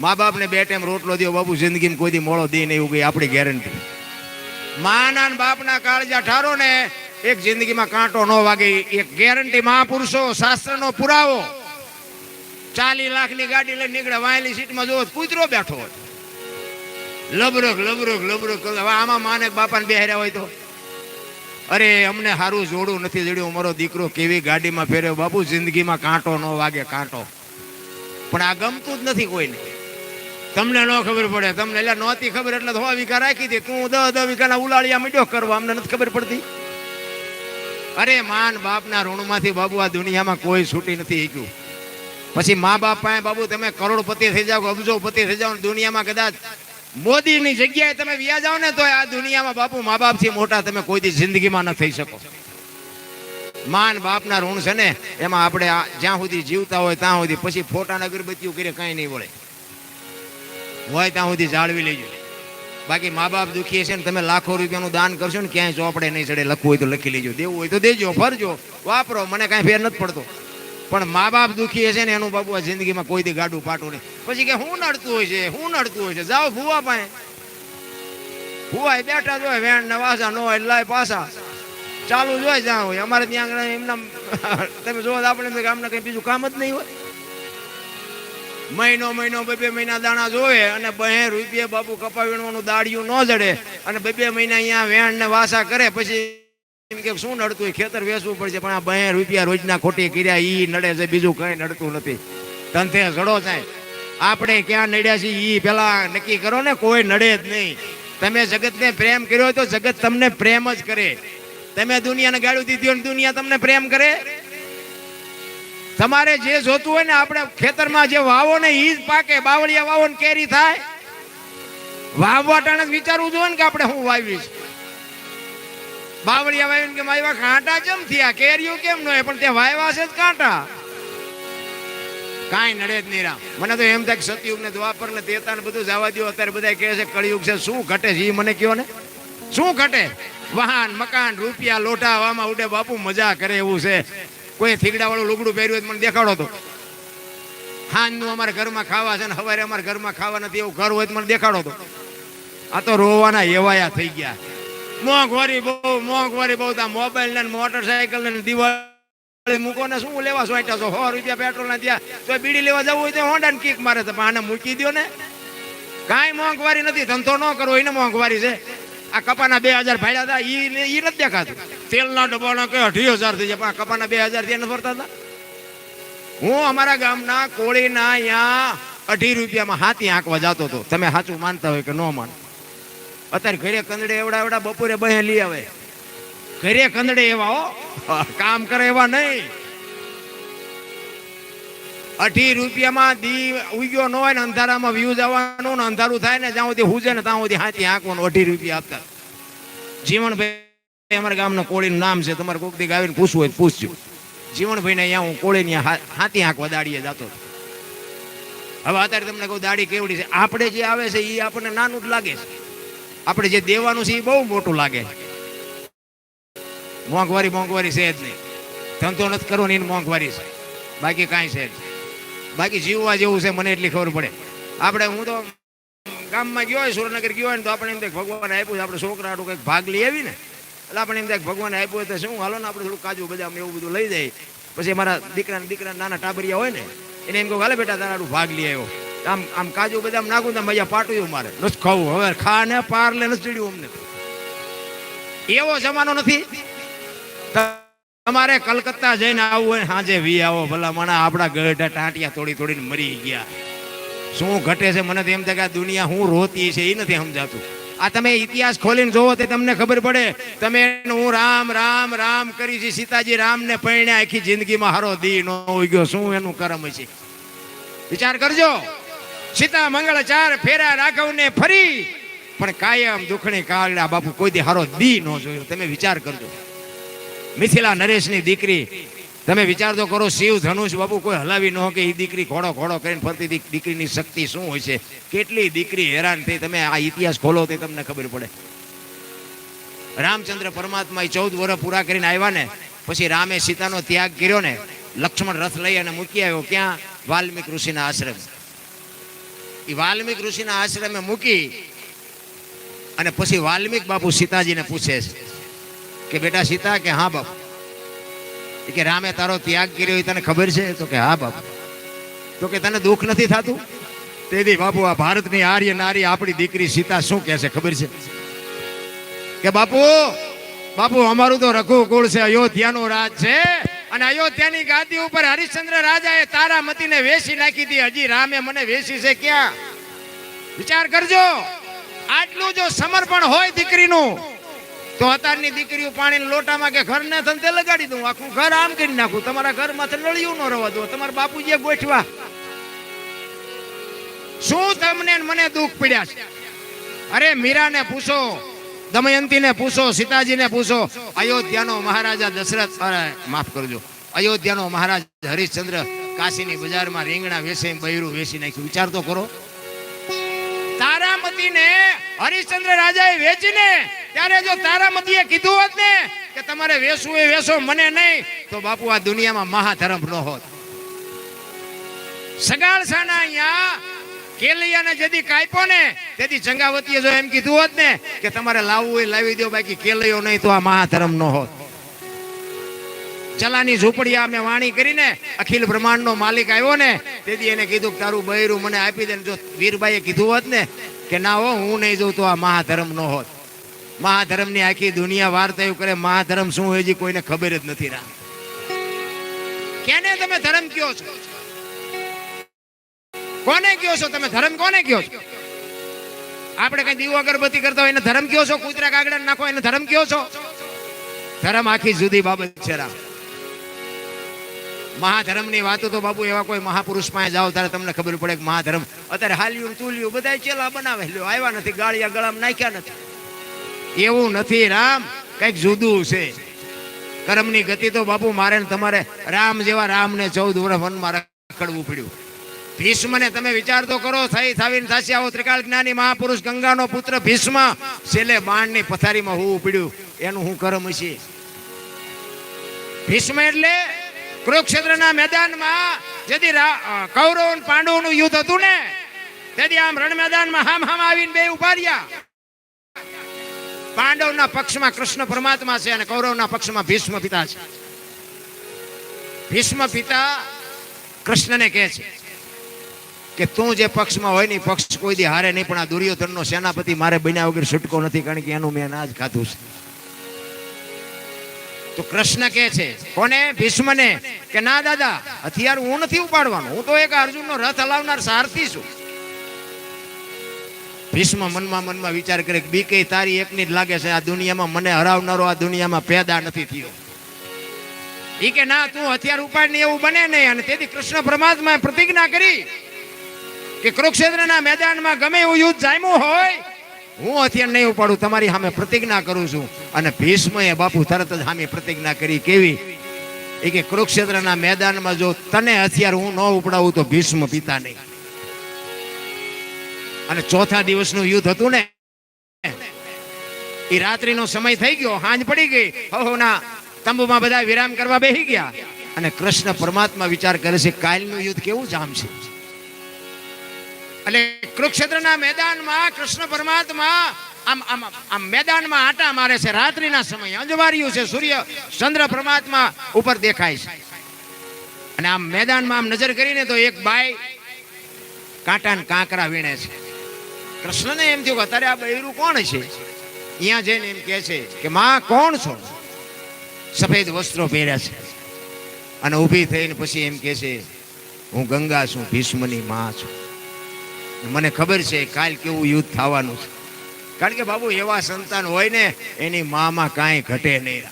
મા બાપને બે ટાઈમ રોટલો દો બાપુ જિંદગીમાં કોઈ દી મોળો દે નહીં, એવું કઈ આપણી ગેરંટી માના ને બાપના કાળજા ઠારો ને, એક જિંદગીમાં કાંટો ન વાગે, એક ગેરંટી મહાપુરુષો, શાસ્ત્રનો પુરાવો. ચાલી લાખની ગાડી લઈને નીકળે, વાયેલી સીટમાં જોવો કૂતરો બેઠો હોય. લબરક લબરક લબરક આમાં માને બાપાને બેહર્યા હોય તો? અરે, અમને સારું જોડું નથી જડ્યું, મારો દીકરો કેવી ગાડીમાં ફેર્યો? બાપુ, જિંદગીમાં કાંટો ન વાગે, કાંટો. પણ આ ગમતું જ નથી કોઈને. તમને ન ખબર પડે, તમને એટલે નહોતી ખબર એટલે હવા વીઘા રાખી દે. તું દહ દસ વીઘાના ઉલાળિયા મીડ્યો કરવા, અમને નથી ખબર પડતી. અરે, માન બાપના ઋણમાંથી બાબુ, આ દુનિયામાં કોઈ છૂટી નથી શીખ્યું પછી મા બાપ પાસે, બાબુ, તમે કરોડપતિ થઈ જાઓ અબજોપતિ થઈ જાઓ દુનિયામાં કદાચ મોદીની જગ્યાએ તમે વ્યા જાઓ ને તો આ દુનિયામાં બાપુ, મા બાપથી મોટા તમે કોઈ દી જિંદગીમાં ન થઈ શકો. માન બાપના ઋણ છે ને, એમાં આપણે જ્યાં સુધી જીવતા હોય ત્યાં સુધી, પછી ફોટા અગરબત્તીઓ કરે કાંઈ નહીં વળે. હોય ત્યાં સુધી જાળવી લેજો. બાકી મા બાપ દુખી છે ને તમે લાખો રૂપિયાનું દાન કરશો ને ક્યાંય ચોપડે નહીં ચડે, લખવું હોય તો લખી લેજો. દેવું હોય તો દેજો, ફરજો. વાપરો, મને કાંઈ ફેર નથી પડતો. પણ મા બાપ દુખીએ હશે ને એનું આ જિંદગીમાં કોઈ દી ગાડું પાટું નહીં. પછી કે હું નડતું હોય છે, હું નડતું હોય છે? જાઓ ભૂવા પાસે. ભૂવાય બેઠા જ હોય, વેણ ને વાસા નો હોય, લાય પાસા. ચાલુ જોય જ્યાં હોય. અમારે ત્યાં આગળ એમના તમે જોવો આપણે થાય કંઈ બીજું કામ જ નહીં હોય. મહિનો મહિનો, બે બે મહિના દાણા જોવે અને બે રૂપિયા બાપુ કપા વીણવાનું દાડિયું ન જડે અને બે બે મહિના અહીંયા વેણ ને વાસા કરે, પછી એમ કે શું નડતું? હોય ખેતર વેચવું પડશે, પણ આ બે રૂપિયા રોજના ખોટી કર્યા, ઈ નડે છે, બીજું કઈ નડતું નથી. તંથે જડો થાય. આપણે ક્યાં નડ્યા છીએ, ઈ પેલા નક્કી કરો ને, કોઈ નડે જ નહીં. તમે જગતને પ્રેમ કર્યો તો જગત તમને પ્રેમ જ કરે. તમે દુનિયાને ગાળું દીધી દુનિયા તમને પ્રેમ કરે. તમારે જે જોતું હોય ને આપણે ખેતરમાં જે વાવો ને ઈ જ પાકે, બાવળિયા વાવો ને કેરી થાય. વાવવા ટાણે વિચારવું જોઈએ કે આપણે શું વાવીશ બાવળિયા વાવીને કે મારી કાંટા કેમ થયા? કેરીઓ કેમ ન પણ તે વાવ્યા છે જ કાંટા. કાંઈ નડે જ નહીં રામ. મને તો એમ થાય સતયુગ ને દ્વાપર ને તેતા ને બધું જવા દો અત્યારે બધા કહે છે, કળિયુગ છે, શું ઘટે છે? એ મને કયો ને? શું ઘટે? વાહન, મકાન, રૂપિયા, લોટા, વામાં ઉડે, બાપુ મજા કરે એવું છે. કોઈ થીગડા વાળું લુગડું પહેર્યું મને દેખાડો તો. હાંજનું અમારા ઘરમાં ખાવા છે ને સવારે અમારા ઘરમાં ખાવા નથી, એવું ઘર હોય તો મને દેખાડો તો. આ તો રોવાના એવાયા થઈ ગયા. મોંઘવારી બહુ મોંઘવારી બહુ તા મોબાઈલ ને મોટરસાયકલ ને દિવાળી મૂકો ને શું લેવા સોટા છો? સો રૂપિયા પેટ્રોલ ના ત્યાં. તો બીડી લેવા જવું હોય તો હોન્ડા ને કિક મારે તો આને મૂકી દો ને. કાંઈ મોંઘવારી નથી, ધંધો ન કરવો એને મોંઘવારી છે. આ કપાના બે હજાર ભાડ્યા હતા ઈ નથી દેખાતું. તેલના ડબ્બાના કે અઢી હજાર થઈ જાય. પણ કપાના બે હજાર ત્યાં ફરતા હતા. હું અમારા ગામના કોળીના અહીંયા અઢી રૂપિયામાં હાથી આંકવા જતો હતો. તમે સાચું માનતા હોય કે ન માન. અત્યારે ઘરે કંદડે એવડા એવડા બપોરે બહે લઈ આવે. ઘરે કંદડે એવા હો. કામ કરે એવા નહીં. અઢી રૂપિયામાં દી ઉગ્યો ન હોય ને અંધારામાં વ્યૂઝ આવવાનું ને અંધારું થાય ને જ્યાં સુધી હુજે ને ત્યાં સુધી હાથી આંકવાનું અઢી રૂપિયા આપતા. જીવનભાઈ અમારા ગામના કોળીનું નામ છે. તમારે કોક દી આવીને પૂછવું હોય પૂછજો. જીવનભાઈને અહીંયા હું કોળીની હાથી હાંકવા દાડીએ જતો હવે અત્યારે તમને કહું, દાડી કેવડી છે? આપણે જે આવે છે એ આપણને નાનું જ લાગે છે. આપણે જે દેવાનું છે એ બહુ મોટું લાગે મોંઘવારી મોંઘવારી છે જ નહીં. ધંધો નથી કરવો ને મોંઘવારી છે. બાકી કાંઈ છે. બાકી જીવવા જેવું છે, મને એટલી ખબર પડે. આપણે હું તો ગામમાં ગયો હોય, સુરેન્દ્રનગર ગયો હોય ને તો આપણે એમ ભગવાન આપ્યું છે. આપણે છોકરા હાટું કંઈક ભાગ લઈ આવી ને. એટલે આપણે એમ થાય ભગવાન આપ્યું હોય તો શું? હાલો ને આપણે થોડું કાજુ, બદામ એવું બધું લઈ જાય. પછી મારા દીકરા દીકરા નાના ટાબરિયા હોય ને, એને એમ કહું હાલે બેટા, તારા ભાગ લઈ આવ્યો. આમ આમ કાજુ, બદામ નાખું તો મજા પાટું મારે. નથી ખાવું. હવે ખા ને પાર લે નથી ચડ્યું અમને. એવો જમાનો નથી. તમારે કલકત્તા જઈને આવવું હોય સાંજે વી આવો ભલા મને આપણા ગઢા ટાંટિયા તોડી તોડીને મરી ગયા. શું ઘટે છે? મને તો એમ થાય કે દુનિયા હું રોતી છે એ નથી સમજાતું. આ તમે ઇતિહાસ ખોલીને જોવો તો તમને ખબર પડે. તમે હું રામ રામ રામ કરી છે સીતાજી રામને પરણ્યા આખી જિંદગીમાં હારો દી નો ઉગ્યો. શું એનું કરમ છે? વિચાર કરજો. સીતા મંગળ ચાર ફેરા રાઘવને ફરી, પણ કાયમ દુખણી કાળડા બાપુ કોઈ દી હારો દી નો જોયો. તમે વિચાર કરજો. મિથિલા નરેશની દીકરી તમે વિચાર તો કરો, શિવ, ધનુષ બાબુ કોઈ હલાવી ન કે એ દીકરી ઘોડો ઘોડો કરીને ફરતી દીકરીની શક્તિ શું હોય છે? કેટલી દીકરી હેરાન થઈ, તમે આ ઇતિહાસ ખોલો તે તમને ખબર પડે. રામચંદ્ર પરમાત્મા એ ચૌદ વર્ષ પૂરા કરીને આવ્યા ને, પછી રામે સીતાનો ત્યાગ કર્યો ને, લક્ષ્મણ રથ લઈ અને મૂકી આવ્યો. ક્યાં? વાલ્મીક ઋષિના આશ્રમ. એ વાલ્મીક ઋષિના આશ્રમે મૂકી અને પછી વાલ્મિક બાપુ સીતાજીને પૂછે છે કે બેટા સીતા કે હા બાપુ કે રામે તારો ત્યાગ કર્યો તને ખબર છે? તો કે હા બાપુ. તો કે તને દુઃખ નથી થતું? તેથી બાપુ આ ભારતની આર્ય નારી આપણી દીકરી સીતા શું કહે છે ખબર છે? કે બાપુ બાપુ અમારું તો રઘુકુળ છે, અયોધ્યાનું રાજ છે અને અયોધ્યાની ગાદી ઉપર હરિશ્ચંદ્ર રાજાએ તારામતીને વેસી નાખી હતી. હજી રામે મને વેસી છે ક્યાં? વિચાર કરજો. આટલું જો સમર્પણ હોય દીકરીનું તો અત્યારની દીકરીઓ પાણી લોટામાં કે ઘર ના ધંધે લગાડી દઉં. આખું ઘર આમ કરી નાખું. તમારા ઘરમાં નળિયું ન રવા દો. તમારા બાપુજીએ ગોઠવા. શું તમને મને દુઃખ પડ્યા છે? અરે મીરાને પૂછો, દમયંતીને પૂછો, સીતાજીને પૂછો. અયોધ્યાનો મહારાજા દશરથ અરે માફ કરજો. અયોધ્યાનો મહારાજ હરિશ્ચંદ્ર કાશીની બજારમાં રીંગણા વેસે બૈરું વેચી નાખ્યું. વિચાર તો કરો. તારામતીને હરિશ્ચંદ્ર રાજાએ વેચીને ત્યારે જો તારામતીએ કીધું હોત ને કે તમારે વેસવું એ વેસો, મને નહીં, તો બાપુ આ દુનિયામાં મહાધર્મ ન હોત. સગાળસાના અહીંયા કેલિયાને જેથી કાપ્યો ને, તેથી ચંગાવતીએ જો એમ કીધું હોત ને કે તમારે લાવવું એ લાવી દો, બાકી કેલૈયો નહીં, તો આ મહાધર્મ ન હોત. ચલાની ઝૂંપડી અમે વાણી કરીને અખિલ બ્રહ્માંડનો માલિક આવ્યો ને, તેથી એને કીધું કે તારું બૈરું મને આપી દે જો વીરબાઈએ કીધું હોત ને કે ના હો, હું નહીં જોઉં તો આ મહાધર્મ ન હોત. મહાધર્મની આખી દુનિયા વાર્તા એવું કરે, મહાધર્મ શું હોય છે કોઈને ખબર જ નથી રા કેને તમે ધર્મ કયો છો? કોને કયો છો તમે ધર્મ? કોને કયો છો? આપણે કઈ દીવો અગરબત્તી કરતા હોય એને ધર્મ કયો છો? કૂતરા કાગડા નાખો એને ધર્મ કયો છો? ધર્મ આખી જુદી બાબત છે રામ. મહાધર્મની વાતો તો બાબુ એવા કોઈ મહાપુરુષ પાસે જાઓ ત્યારે તમને ખબર પડે કે મહાધર્મ અત્યારે હાલ્યું તુલ્યું બધા ચેલા બનાવે લ્યો આવ્યા નથી, ગાળિયા ગળામાં નાખ્યા નથી. એવું નથી, રામ. કંઈક જુદું છે. કર્મની ગતિ તો બાપુ મારે તમારે રામ જેવા રામને ચૌદ વર્ષ વનમાં રખડવું પડ્યું. ભીષ્મને તમે વિચાર તો કરો, થઈ થાવીને થાસી આવો ત્રિકાળ જ્ઞાની મહાપુરુષ, ગંગાનો પુત્ર ભીષ્મ. છેલ્લે બાણની પથારીમાં હોવું પડ્યું. એનું હું કર્મ છે. ભીષ્મ એટલે કુરુક્ષેત્રના મેદાનમાં જેથી કૌરવ પાંડવોનું યુદ્ધ હતું ને, તેથી આમ રણ મેદાનમાં હામ હામ આવીને બે ઊભા રહ્યા. પાંડવના પક્ષમાં કૃષ્ણ પરમાત્મા છે અને કૌરવના પક્ષમાં ભીષ્મ પિતા છે. ભીષ્મ પિતા કૃષ્ણને કહે છે કે તું જે પક્ષમાં હોય ને પક્ષ કોઈ દી હારે નહીં, પણ આ દુર્યોધનનો સેનાપતિ મારે બન્યા વગર છૂટકો નથી, કારણ કે એનું મેં અનાજ ખાધું છે. તો કૃષ્ણ કહે છે, કોને? ભીષ્મને? કે, ના, દાદા, હથિયાર હું નથી ઉપાડવાનો, હું તો એક અર્જુનનો રથ હલાવનાર સારથી છું. ભીષ્મ મનમાં મનમાં વિચાર કરે કે બીકે તારી એકની જ લાગે છે આ દુનિયામાં મને હરાવનારો આ દુનિયામાં પેદા નથી થયો. ઈ કે ના, તું હથિયાર ઉપાડ ને એવું બને નહીં. અને તેથી કૃષ્ણ પરમાત્માએ પ્રતિજ્ઞા કરી કે કુરુક્ષેત્રના મેદાનમાં ગમે એવું યુદ્ધ જામ્યું હોય, હું હથિયાર નહીં ઉપાડું, તમારી સામે પ્રતિજ્ઞા કરું છું. અને ભીષ્મએ બાપુ તરત જ સામે પ્રતિજ્ઞા કરી કેવી? એ કે કુરુક્ષેત્રના મેદાનમાં જો તને હથિયાર હું ન ઉપડાવું તો ભીષ્મ પિતા નહીં. અને ચોથા દિવસનું યુદ્ધ હતું ને? એ રાત્રિનો સમય થઈ ગયો, હાંજ પડી ગઈ. હવના તંબુમાં બધા વિરામ કરવા બેસી ગયા. અને કૃષ્ણ પરમાત્મા વિચાર કરે છે, કાલનું યુદ્ધ કેવું જામશે એટલે કુરુક્ષેત્રના મેદાનમાં કૃષ્ણ પરમાત્મા આમ આમ આમ મેદાનમાં આટા મારે છે, રાત્રિના સમય અંજવાર્યું છે, સૂર્ય, ચંદ્ર પરમાત્મા ઉપર દેખાય છે. અને આમ મેદાનમાં આમ નજર કરીને તો એક બાઈ કાંટા કાંકરા વીણે છે. કૃષ્ણને એમ થયું કે અત્યારે આ બૈરું કોણ છે? અહીંયા જઈને એમ કહે છે કે માં, કોણ છો? સફેદ વસ્ત્રો પહેર્યા છે. અને ઊભી થઈને પછી એમ કહે છે, હું ગંગા છું, ભીષ્મની માં છું. મને ખબર છે કાલ કેવું યુદ્ધ થવાનું છે. કારણ કે બાબુ, એવા સંતાન હોય ને, એની મામાં કાંઈ ઘટે નહીં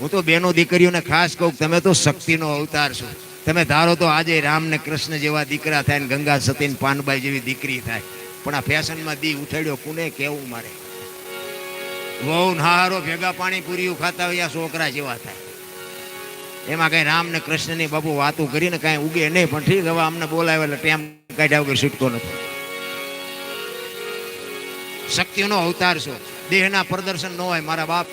હું તો બેનો દીકરીઓને ખાસ કહું તમે તો શક્તિનો અવતાર છો. તમે ધારો તો આજે રામ ને કૃષ્ણ જેવા દીકરા થાય ને ગંગા સતી પાનબાઈ જેવી દીકરી થાય. પણ આ ફેશનમાં દી ઉઠાડ્યો કુને કેવું મારે? વહુ હારો ભેગા પાણી પૂરીઓ ખાતા હોય છોકરા જેવા થાય. એમાં કઈ રામ ને કૃષ્ણની બાપુ વાતો કરીને કઈ ઉગે નહીં, પણ ઠીક, હવે અમને બોલાવે એટલે ટેમ કાઢ્યા વગર છૂટકો નથી. શક્તિનો અવતાર છો. દેહના પ્રદર્શન ન હોય મારા બાપ.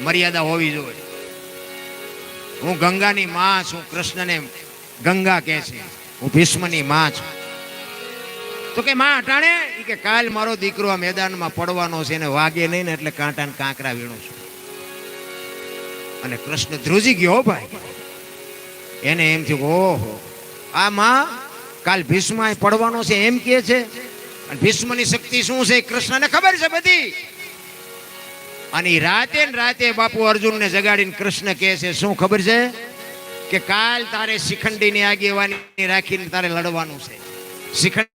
મર્યાદા હોવી જોઈએ. હું ગંગાની માં છું, કૃષ્ણને ગંગા કહે છે. હું ભીષ્મની માં છું. તો કે માં અટાણે? કે કાલ મારો દીકરો આ મેદાનમાં પડવાનો છે એને વાગે નહીં ને એટલે કાંટા ને કાંકરા વીણું છું. અને કૃષ્ણ ધ્રુજી ગયો ભાઈ. એને એમ થયું ઓહો. આ માં કાલ ભીષ્મ પડવાનો છે એમ કે છે. અને ભીષ્મની શક્તિ શું છે કૃષ્ણને ખબર છે બધી. અને રાતે ને રાતે બાપુ અર્જુનને જગાડીને કૃષ્ણ કહે છે, શું ખબર છે? કે કાલ તારે શિખંડીની આગેવાની રાખીને તારે લડવાનું છે. શિખંડી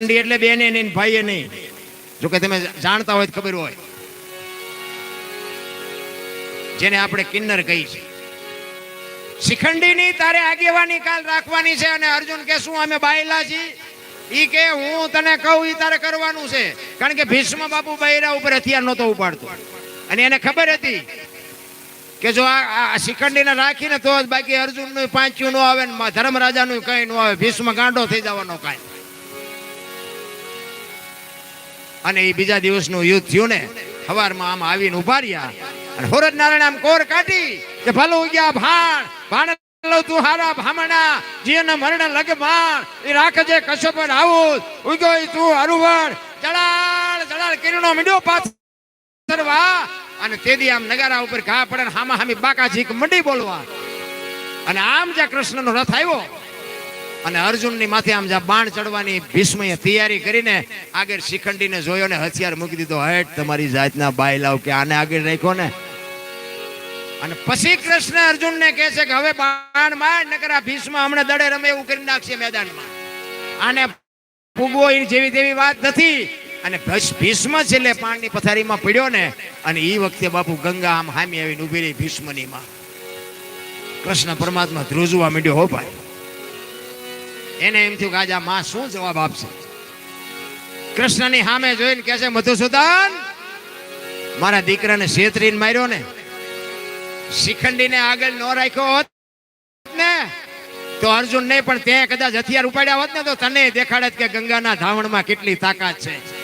એટલે બેને નહીં ભાઈએ નહીં. જો કે તમે જાણતા હોય ખબર હોય. જેને આપણે કિન્નર કહી છે. શિખંડીની તારે આગેવાની કાલ રાખવાની છે અને અર્જુન કે શું અમે બાયલા છીએ? ઈ કે હું તને કહું ઈ તારે કરવાનું છે. કારણ કે ભીષ્મ બાપુ બૈરા ઉપર હથિયાર નહોતો ઉપાડતો. અને એને ખબર હતી કે જો આ શિખંડીને રાખીને તો બાકી અર્જુનનું પાંચ્યું ન આવે ને ધર્મરાજાનું કઈ ન આવે. ભીષ્મ ગાંડો થઈ જવાનો કાંઈ. અને એ બીજા દિવસનું યુદ્ધ થયું ને સવારમાં આમ આવીને ઊભા રહ્યા. અને હોરજ નારાયણ આમ કોર કાઢી કે ભલું ગયા ભાણ ભાણ તું હારા ભામણા જીવન મરણ લગ એ રાખજે કશો પર આવું ઉગ્યો તું હરુવણ જળાળ જળાળ કિરણો મીડ્યો પાથરવા. અને તેદી આમ નગારા ઉપર ઘા પડે હામા હામી બાકાજી મંડી બોલવા. અને આમ જ્યાં કૃષ્ણનો રથ આવ્યો અને અર્જુનની માથે આમ જ્યાં બાણ ચડવાની ભીષ્મએ તૈયારી કરીને આગળ શિખંડીને જોયો ને હથિયાર મૂકી દીધો. હેઠ તમારી જાતના બાય લાવ કે આને આગળ રાખ્યો ને? અને પછી કૃષ્ણ અર્જુનને કહે છે કે હવે બાણ માર, નકર ભીષ્મ હમણાં દડે રમે એવું કરી નાખશે મેદાનમાં. આને ફૂગવો જેવી તેવી વાત નથી. અને ભીષ્મ છેલ્લે પાણની પથારીમાં પડ્યો ને, અને એ વખતે બાપુ ગંગા આમ હામી આવીને ઊભી રહી ભીષ્મની માં. કૃષ્ણ પરમાત્મા ધ્રુજવા માંડ્યો, હો ભાઈ. એને એમ થયું કે આજે માં શું જવાબ આપશે? કૃષ્ણની સામે જોઈને કહે છે, મધુસૂદન, મારા દીકરાને શેતરીને માર્યો ને. શિખંડીને આગળ ન રાખ્યો હોત ને, તો અર્જુન નહીં પણ તે કદાચ હથિયાર ઉપાડ્યા હોત ને, તો તને દેખાડત કે ગંગાના ધાવણમાં કેટલી તાકાત છે.